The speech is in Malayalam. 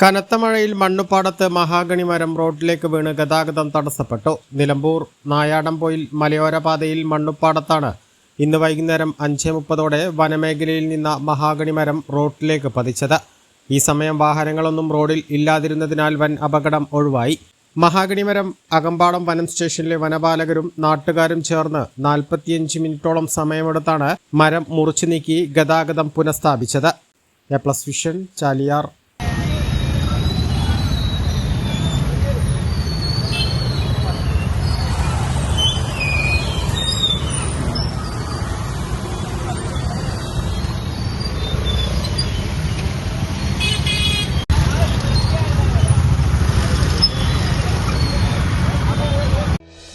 കനത്ത മഴയിൽ മണ്ണുപാടത്ത് മഹാഗണി മരം റോഡിലേക്ക് വീണ് ഗതാഗതം തടസ്സപ്പെട്ടു. നിലമ്പൂർ നായാടംപൊയിൽ മലയോര പാതയിൽ മണ്ണുപ്പാടത്താണ് ഇന്ന് വൈകുന്നേരം അഞ്ച് മുപ്പതോടെ വനമേഖലയിൽ നിന്ന മഹാഗണി മരം റോഡിലേക്ക് പതിച്ചത്. ഈ സമയം വാഹനങ്ങളൊന്നും റോഡിൽ ഇല്ലാതിരുന്നതിനാൽ വൻ അപകടം ഒഴിവായി. മഹാഗണി മരം അകമ്പാടം വനം സ്റ്റേഷനിലെ വനപാലകരും നാട്ടുകാരും ചേർന്ന് നാൽപ്പത്തിയഞ്ച് മിനിറ്റോളം സമയമെടുത്താണ് മരം മുറിച്ചു നീക്കി ഗതാഗതം പുനഃസ്ഥാപിച്ചത്. A plus vision Chaliyar.